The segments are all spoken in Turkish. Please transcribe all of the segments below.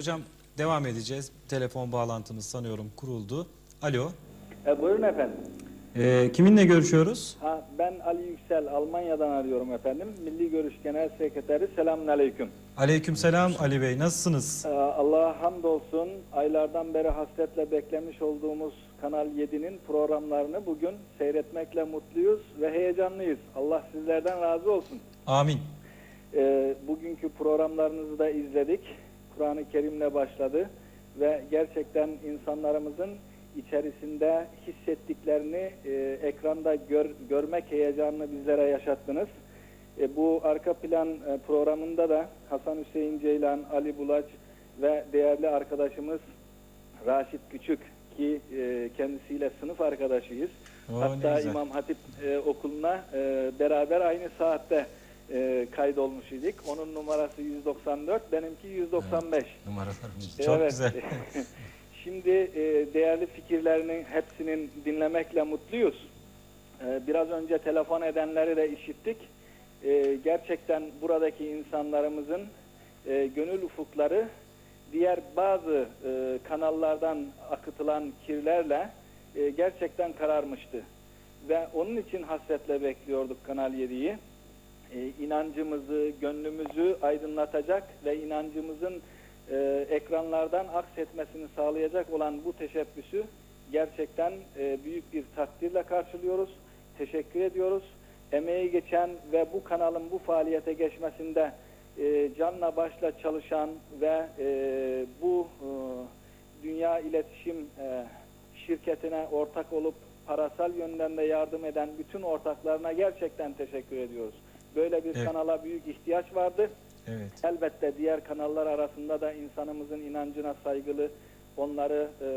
Hocam devam edeceğiz. Telefon bağlantımız sanıyorum kuruldu. Alo. E, buyurun efendim. Ee, kiminle görüşüyoruz? Ha, ben Ali Yüksel, Almanya'dan arıyorum efendim. Milli Görüş Genel Sekreteri. Selamun Aleyküm. Aleykümselam Ali Bey. Nasılsınız? E, Allah'a hamdolsun. Aylardan beri hasretle beklemiş olduğumuz Kanal 7'nin programlarını bugün seyretmekle mutluyuz ve heyecanlıyız. Allah sizlerden razı olsun. Amin. E, bugünkü programlarınızı da izledik. Kur'an-ı Kerim'le başladı ve gerçekten insanlarımızın içerisinde hissettiklerini e, ekranda gör, görmek heyecanını bizlere yaşattınız. E, bu arka plan e, programında da Hasan Hüseyin Ceylan, Ali Bulaç ve değerli arkadaşımız Raşit Küçük ki e, kendisiyle sınıf arkadaşıyız. Oo, Hatta. İmam Hatip e, okuluna e, beraber aynı saatte e, kaydolmuş idik. Onun numarası 194, benimki 195. numaralarımız. Çok Evet. güzel. Şimdi e, değerli fikirlerinin hepsinin dinlemekle mutluyuz. E, biraz önce telefon edenleri de işittik. E, gerçekten buradaki insanlarımızın e, gönül ufukları diğer bazı e, kanallardan akıtılan kirlerle e, gerçekten kararmıştı. Ve onun için hasretle bekliyorduk Kanal 7'yi. E, inancımızı, gönlümüzü aydınlatacak ve inancımızın e, ekranlardan aksetmesini sağlayacak olan bu teşebbüsü gerçekten e, büyük bir takdirle karşılıyoruz. Teşekkür ediyoruz. Emeği geçen ve bu kanalın bu faaliyete geçmesinde e, canla başla çalışan ve e, bu dünya iletişim şirketine ortak olup parasal yönden de yardım eden bütün ortaklarına gerçekten teşekkür ediyoruz. Böyle bir Evet. kanala büyük ihtiyaç vardı. Evet. Elbette diğer kanallar arasında da insanımızın inancına saygılı, onları e,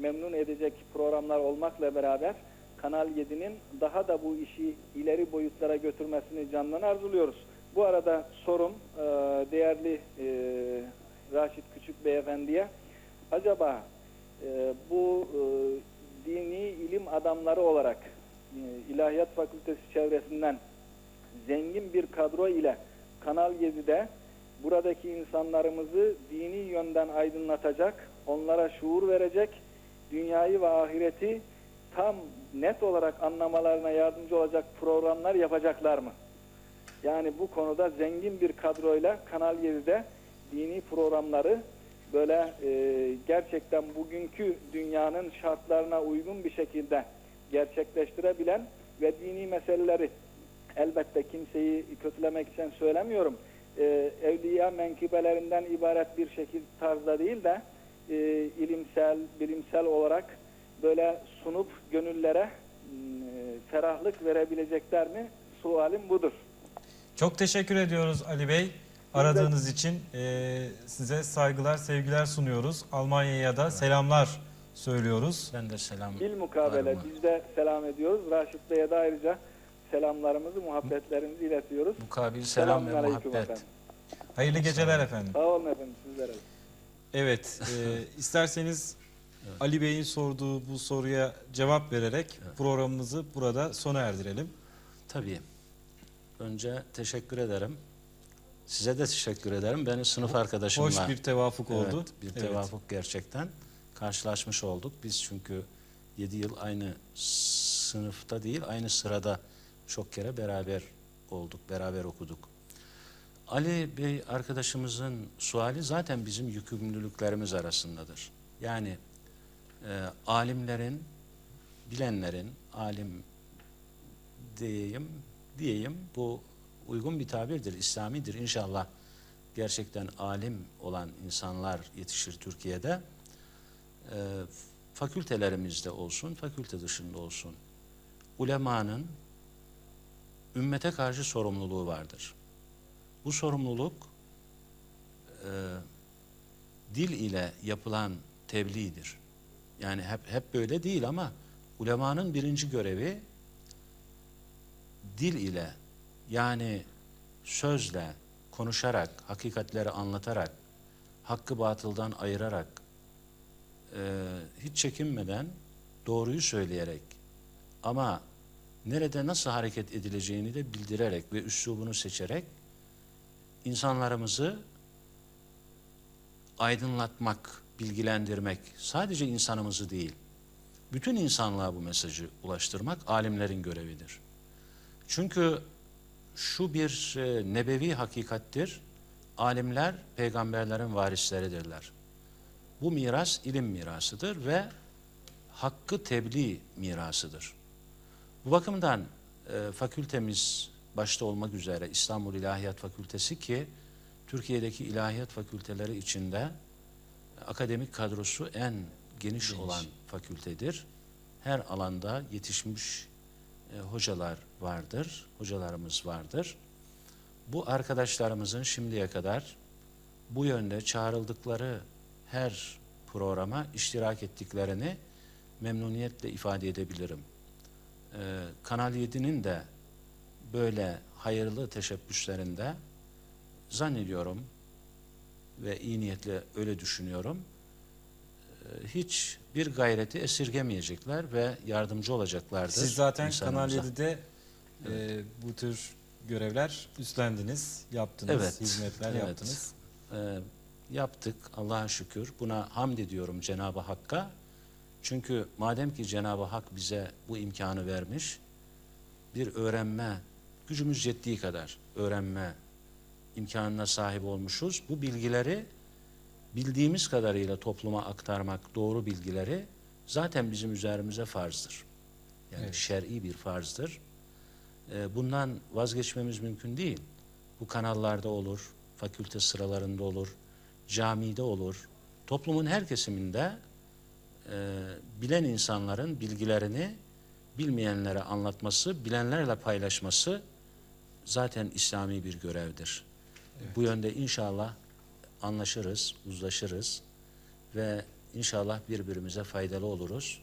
memnun edecek programlar olmakla beraber Kanal 7'nin daha da bu işi ileri boyutlara götürmesini candan arzuluyoruz. Bu arada sorum e, değerli e, Raşit Küçük Beyefendi'ye acaba e, bu e, dini ilim adamları olarak e, İlahiyat Fakültesi çevresinden zengin bir kadro ile Kanal 7'de buradaki insanlarımızı dini yönden aydınlatacak, onlara şuur verecek, dünyayı ve ahireti tam net olarak anlamalarına yardımcı olacak programlar yapacaklar mı? Yani bu konuda zengin bir kadroyla Kanal 7'de dini programları böyle e, gerçekten bugünkü dünyanın şartlarına uygun bir şekilde gerçekleştirebilen ve dini meseleleri elbette kimseyi kötülemek için söylemiyorum. E, evliya menkıbelerinden ibaret bir şekil tarzda değil de e, ilimsel, bilimsel olarak böyle sunup gönüllere e, ferahlık verebilecekler mi? Sualim budur. Çok teşekkür ediyoruz Ali Bey. Aradığınız için e, size saygılar, sevgiler sunuyoruz. Almanya'ya da selamlar söylüyoruz. Ben de selam. Bil mukabele biz de selam ediyoruz. Raşit Bey'e de ayrıca selamlarımızı, muhabbetlerimizi iletiyoruz. Mukabil selam ve muhabbet. efendim. Hayırlı geceler efendim. Sağ olun efendim sizlere. Evet, e, isterseniz Ali Bey'in sorduğu bu soruya cevap vererek programımızı burada sona erdirelim. Tabii. Önce teşekkür ederim. Size de teşekkür ederim. Beni sınıf arkadaşımla. Hoş bir tevafuk oldu. Evet, bir Evet. tevafuk gerçekten. Karşılaşmış olduk. Biz çünkü 7 yıl aynı sınıfta değil, aynı sırada çok kere beraber olduk, beraber okuduk. Ali Bey arkadaşımızın suali zaten bizim yükümlülüklerimiz arasındadır. Yani e, alimlerin, bilenlerin, alim diyeyim, diyeyim bu uygun bir tabirdir, İslamidir. İnşallah gerçekten alim olan insanlar yetişir Türkiye'de. E, fakültelerimizde olsun, fakülte dışında olsun. Ulemanın ümmete karşı sorumluluğu vardır. Bu sorumluluk e, dil ile yapılan tebliğdir. Yani hep hep böyle değil ama ulemanın birinci görevi dil ile yani sözle, konuşarak, hakikatleri anlatarak, hakkı batıldan ayırarak, e, hiç çekinmeden doğruyu söyleyerek ama nerede nasıl hareket edileceğini de bildirerek ve üslubunu seçerek insanlarımızı aydınlatmak, bilgilendirmek sadece insanımızı değil, bütün insanlığa bu mesajı ulaştırmak alimlerin görevidir. Çünkü şu bir e, nebevi hakikattir. Alimler peygamberlerin varisleridirler. Bu miras ilim mirasıdır ve hakkı tebliğ mirasıdır. Bu bakımdan e, fakültemiz başta olmak üzere İstanbul İlahiyat Fakültesi ki Türkiye'deki ilahiyat fakülteleri içinde akademik kadrosu en geniş, Geniş. olan fakültedir. Her alanda yetişmiş e, hocalar vardır, hocalarımız vardır. Bu arkadaşlarımızın şimdiye kadar bu yönde çağrıldıkları her programa iştirak ettiklerini memnuniyetle ifade edebilirim. Ee, Kanal 7'nin de böyle hayırlı teşebbüslerinde zannediyorum ve iyi niyetle öyle düşünüyorum. e, Hiç bir gayreti esirgemeyecekler ve yardımcı olacaklardır. Siz zaten Kanal insanımıza. 7'de e, bu tür görevler üstlendiniz, yaptınız, Evet, hizmetler evet. yaptınız. e, yaptık Allah'a şükür. Buna hamd ediyorum Cenab-ı Hakk'a. Çünkü madem ki Cenab-ı Hak bize bu imkanı vermiş, bir öğrenme, gücümüz yettiği kadar öğrenme imkanına sahip olmuşuz. Bu bilgileri bildiğimiz kadarıyla topluma aktarmak, doğru bilgileri zaten bizim üzerimize farzdır. Yani Evet. şer'i bir farzdır. E, bundan vazgeçmemiz mümkün değil. Bu kanallarda olur, fakülte sıralarında olur, camide olur. Toplumun her kesiminde e, bilen insanların bilgilerini bilmeyenlere anlatması, bilenlerle paylaşması zaten İslami bir görevdir. Bu yönde inşallah anlaşırız, uzlaşırız ve inşallah birbirimize faydalı oluruz.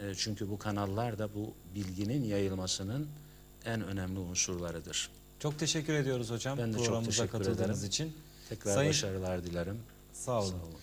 E, çünkü bu kanallar da bu bilginin yayılmasının en önemli unsurlarıdır. Çok teşekkür ediyoruz hocam Ben de çok programımıza teşekkür katıldığınız ederim. için. Tekrar Sayın- başarılar dilerim. Sağ olun. Sağ olun.